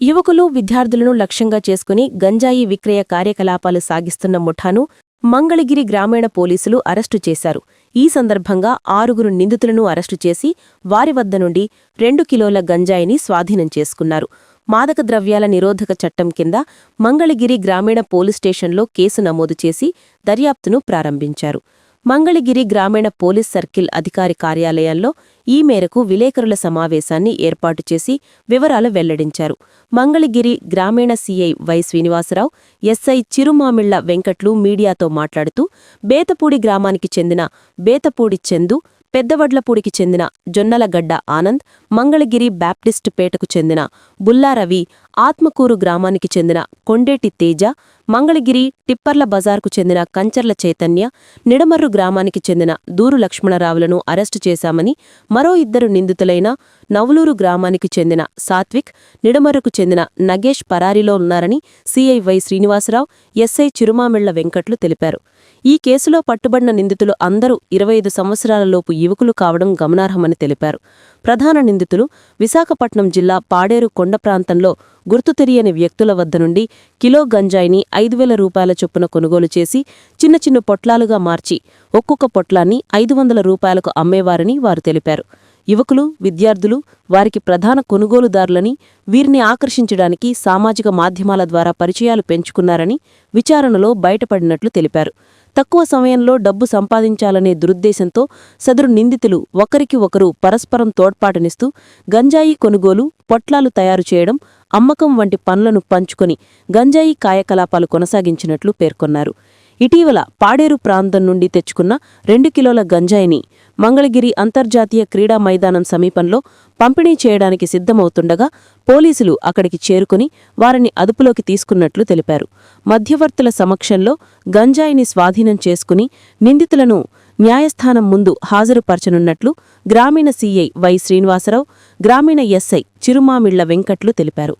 యువకులు విద్యార్థులను లక్ష్యంగా చేసుకుని గంజాయి విక్రయ కార్యకలాపాలు సాగిస్తున్న ముఠాను మంగళగిరి గ్రామీణ పోలీసులు అరెస్టు చేశారు. ఈ సందర్భంగా ఆరుగురు నిందితులను అరెస్టు చేసి వారి వద్ద నుండి రెండు కిలోల గంజాయిని స్వాధీనం చేసుకున్నారు. మాదక ద్రవ్యాల నిరోధక చట్టం కింద మంగళగిరి గ్రామీణ పోలీస్ స్టేషన్లో కేసు నమోదు చేసి దర్యాప్తును ప్రారంభించారు. మంగళగిరి గ్రామీణ పోలీస్ సర్కిల్ అధికారి కార్యాలయంలో ఈ మేరకు విలేకరుల సమావేశాన్ని ఏర్పాటు చేసి వివరాలు వెల్లడించారు. మంగళగిరి గ్రామీణ CI Y Srinivasarao SI Chirumamilla Venkatlu మీడియాతో మాట్లాడుతూ బేతపూడి గ్రామానికి చెందిన బేతపూడి చందు పెద్దవడ్లపూడికి చెందిన జొన్నలగడ్డ ఆనంద్ మంగళగిరి బ్యాప్టిస్ట్ పేటకు చెందిన బుల్లారవి ఆత్మకూరు గ్రామానికి చెందిన కొండేటి తేజ మంగళగిరి టిప్పర్ల బజార్కు చెందిన కంచర్ల చైతన్య నిడమర్రు గ్రామానికి చెందిన దూరు లక్ష్మణరావులను అరెస్టు చేశామని మరో ఇద్దరు నిందితులైన నవలూరు గ్రామానికి చెందిన సాత్విక్ నిడమర్రుకు చెందిన నగేష్ పరారీలో ఉన్నారని CI Y Srinivasarao SI Chirumamilla Venkatlu తెలిపారు. ఈ కేసులో పట్టుబడిన నిందితులు అందరూ ఇరవై ఐదు సంవత్సరాలలోపు యువకులు కావడం గమనార్హమని తెలిపారు. ప్రధాన నిందితులు విశాఖపట్నం జిల్లా పాడేరు కొండ ప్రాంతంలో గుర్తు తెలియని వ్యక్తుల వద్ద నుండి కిలో గంజాయిని ఐదు వేల రూపాయల చొప్పున కొనుగోలు చేసి చిన్న చిన్న పొట్లాలుగా మార్చి ఒక్కొక్క పొట్లాన్ని ఐదు వందల రూపాయలకు అమ్మేవారని వారు తెలిపారు. యువకులు విద్యార్థులు వారికి ప్రధాన కొనుగోలుదారులని వీరిని ఆకర్షించడానికి సామాజిక మాధ్యమాల ద్వారా పరిచయాలు పెంచుకున్నారని విచారణలో బయటపడినట్లు తెలిపారు. తక్కువ సమయంలో డబ్బు సంపాదించాలనే దురుద్దేశంతో సదరు నిందితులు ఒకరికి ఒకరు పరస్పరం తోడ్పాటునిస్తూ గంజాయి కొనుగోలు పొట్లాలు తయారు చేయడం అమ్మకం వంటి పనులను పంచుకొని గంజాయి కార్యకలాపాలు కొనసాగించినట్లు పేర్కొన్నారు. ఇటీవల పాడేరు ప్రాంతం నుండి తెచ్చుకున్న రెండు కిలోల గంజాయిని మంగళగిరి అంతర్జాతీయ క్రీడా మైదానం సమీపంలో పంపిణీ చేయడానికి సిద్ధమవుతుండగా పోలీసులు అక్కడికి చేరుకుని వారిని అదుపులోకి తీసుకున్నట్లు తెలిపారు. మధ్యవర్తుల సమక్షంలో గంజాయిని స్వాధీనం చేసుకుని నిందితులను న్యాయస్థానం ముందు హాజరుపరచనున్నట్లు గ్రామీణ సీఐ వై శ్రీనివాసరావు గ్రామీణ ఎస్ఐ చిరుమామిళ్ళ వెంకట్లు తెలిపారు.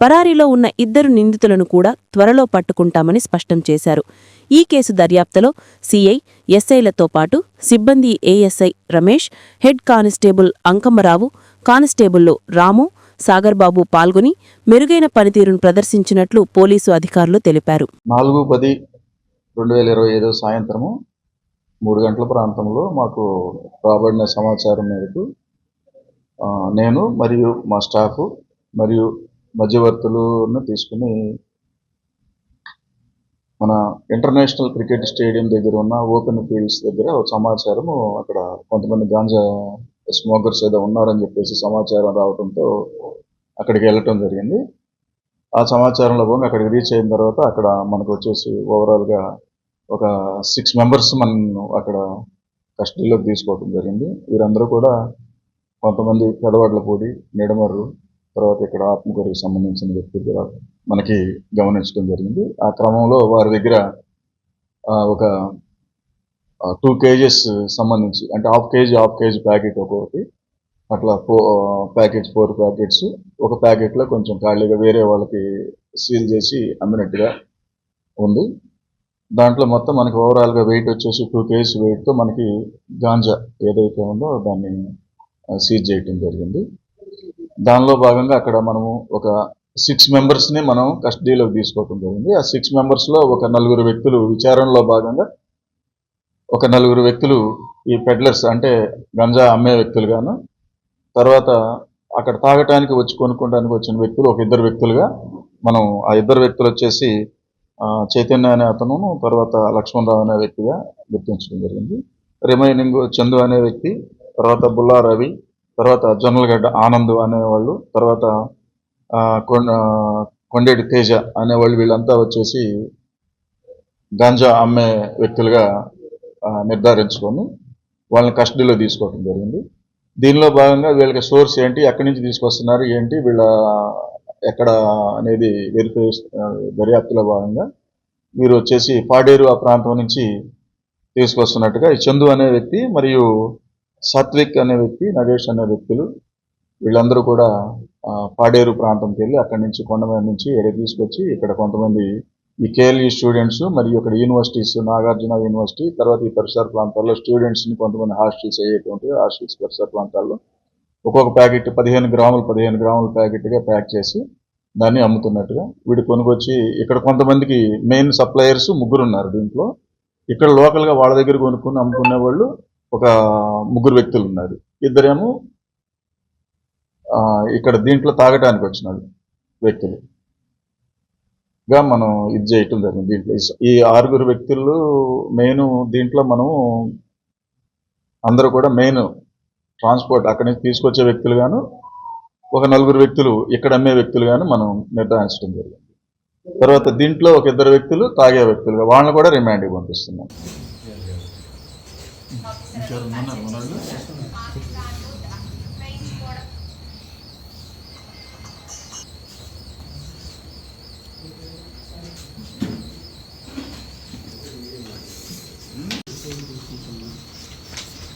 పరారీలో ఉన్న ఇద్దరు నిందితులను కూడా త్వరలో పట్టుకుంటామని స్పష్టం చేశారు. ఈ కేసు దర్యాప్తులో సీఐ ఎస్ఐలతో పాటు సిబ్బంది ASI Ramesh head constable Ankammarao constable Ramu Sagarbabu పాల్గొని మెరుగైన పనితీరును ప్రదర్శించినట్లు పోలీసు అధికారులు తెలిపారు. నాలుగు పది రెండు వేల ఇరవై ఐదు సాయంత్రము మూడు గంటల ప్రాంతంలో మాకు రాబడిన సమాచారం మేరకు నేను మరియు మా స్టాఫ్ మరియు మధ్యవర్తులను తీసుకుని మన ఇంటర్నేషనల్ క్రికెట్ స్టేడియం దగ్గర ఉన్న ఓపెన్ ఫీల్డ్స్ దగ్గర ఒక సమాచారం అక్కడ కొంతమంది గాంజా స్మోకర్స్ ఏదో ఉన్నారని చెప్పేసి సమాచారం రావడంతో అక్కడికి వెళ్ళటం జరిగింది. ఆ సమాచారంలో పోగా అక్కడికి రీచ్ అయిన తర్వాత అక్కడ మనకు వచ్చేసి ఓవరాల్గా ఒక సిక్స్ మెంబర్స్ మనం అక్కడ కస్టడీలోకి తీసుకోవడం జరిగింది. వీరందరూ కూడా కొంతమంది పెదవడ్లపూడి నిడమర్రు తర్వాత ఇక్కడ ఆత్మకూరుకి సంబంధించిన వ్యక్తి మనకి గమనించడం జరిగింది. ఆ క్రమంలో వారి దగ్గర ఒక టూ కేజెస్ సంబంధించి అంటే half KG half KG packet ఒక్కొక్కటి. అట్లా ఫో ప్యాకెట్స్ ఫోర్ ప్యాకెట్స్ ఒక ప్యాకెట్లో కొంచెం ఖాళీగా వేరే వాళ్ళకి సీల్ చేసి అమ్మినట్టుగా ఉంది. దాంట్లో మొత్తం మనకి ఓవరాల్గా వెయిట్ వచ్చేసి టూ కేజీస్ వెయిట్తో మనకి గాంజా ఏదైతే ఉందో దాన్ని సీజ్ చేయటం జరిగింది. దానిలో భాగంగా అక్కడ మనము ఒక సిక్స్ మెంబర్స్ని మనం కస్టడీలోకి తీసుకోవటం జరిగింది. ఆ సిక్స్ మెంబర్స్లో ఒక నలుగురు వ్యక్తులు విచారణలో భాగంగా ఒక నలుగురు వ్యక్తులు ఈ పెడ్లర్స్ అంటే గంజా అమ్మే వ్యక్తులుగాను తర్వాత అక్కడ తాగటానికి వచ్చి కొనుక్కోవడానికి వచ్చిన వ్యక్తులు ఒక ఇద్దరు వ్యక్తులుగా మనం ఆ ఇద్దరు వ్యక్తులు వచ్చేసి చైతన్య అనే అతను తర్వాత లక్ష్మణరావు అనే వ్యక్తిగా గుర్తించడం జరిగింది. రిమైనింగ్ చందు అనే వ్యక్తి తర్వాత బుల్లా రవి తర్వాత జొన్నలగడ్డ ఆనంద్ అనేవాళ్ళు తర్వాత కొండేటి తేజ అనేవాళ్ళు వీళ్ళంతా వచ్చేసి గాంజా అమ్మే వ్యక్తులుగా నిర్ధారించుకొని వాళ్ళని కస్టడీలో తీసుకోవడం జరిగింది. దీనిలో భాగంగా వీళ్ళకి సోర్స్ ఏంటి ఎక్కడి నుంచి తీసుకొస్తున్నారు ఏంటి వీళ్ళ ఎక్కడ అనేది వెరిఫై దర్యాప్తులో భాగంగా వీరు వచ్చేసి పాడేరు ఆ ప్రాంతం నుంచి తీసుకొస్తున్నట్టుగా ఈ చందు అనే వ్యక్తి మరియు సత్విక్ అనే వ్యక్తి నరేష్ అనే వ్యక్తులు వీళ్ళందరూ కూడా పాడేరు ప్రాంతంకి వెళ్ళి అక్కడి నుంచి కొండ మీద నుంచి ఎడ తీసుకొచ్చి ఇక్కడ కొంతమంది ఈ కేఎల్ఈ స్టూడెంట్స్ మరియు ఇక్కడ యూనివర్సిటీస్ నాగార్జున యూనివర్సిటీ తర్వాత ఈ పరిసర ప్రాంతాల్లో స్టూడెంట్స్ని కొంతమంది హాస్టల్స్ అయ్యేటువంటి హాస్టల్స్ పరిసర ప్రాంతాల్లో ఒక్కొక్క ప్యాకెట్ పదిహేను గ్రాములు పదిహేను గ్రాముల ప్యాకెట్గా ప్యాక్ చేసి దాన్ని అమ్ముతున్నట్టుగా వీడు కొనుకొచ్చి ఇక్కడ కొంతమందికి మెయిన్ సప్లయర్స్ ముగ్గురు ఉన్నారు దీంట్లో. ఇక్కడ లోకల్గా వాళ్ళ దగ్గర కొనుక్కుని అమ్ముకునే వాళ్ళు ఒక ముగ్గురు వ్యక్తులు ఉన్నారు. ఇద్దరేమో ఇక్కడ దీంట్లో తాగటానికి వచ్చిన వ్యక్తులు. గా మనం ఇది చేయటం జరిగింది దీంట్లో. ఈ- ఈ ఆరుగురు వ్యక్తులు మెయిన్ దీంట్లో మనం అందరూ కూడా మెయిన్ ట్రాన్స్పోర్ట్ అక్కడి నుంచి తీసుకొచ్చే వ్యక్తులు గాను ఒక నలుగురు వ్యక్తులు ఇక్కడ అమ్మే వ్యక్తులు గాను మనం నిర్ధారించడం జరిగింది. తర్వాత దీంట్లో ఒక ఇద్దరు వ్యక్తులు తాగే వ్యక్తులుగా వాళ్ళని కూడా రిమాండ్కి పంపిస్తున్నాం.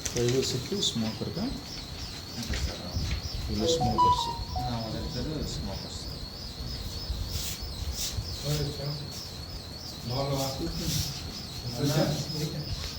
ప్రైవసీకి స్మోకర్గా వీళ్ళు? స్మోకర్స్.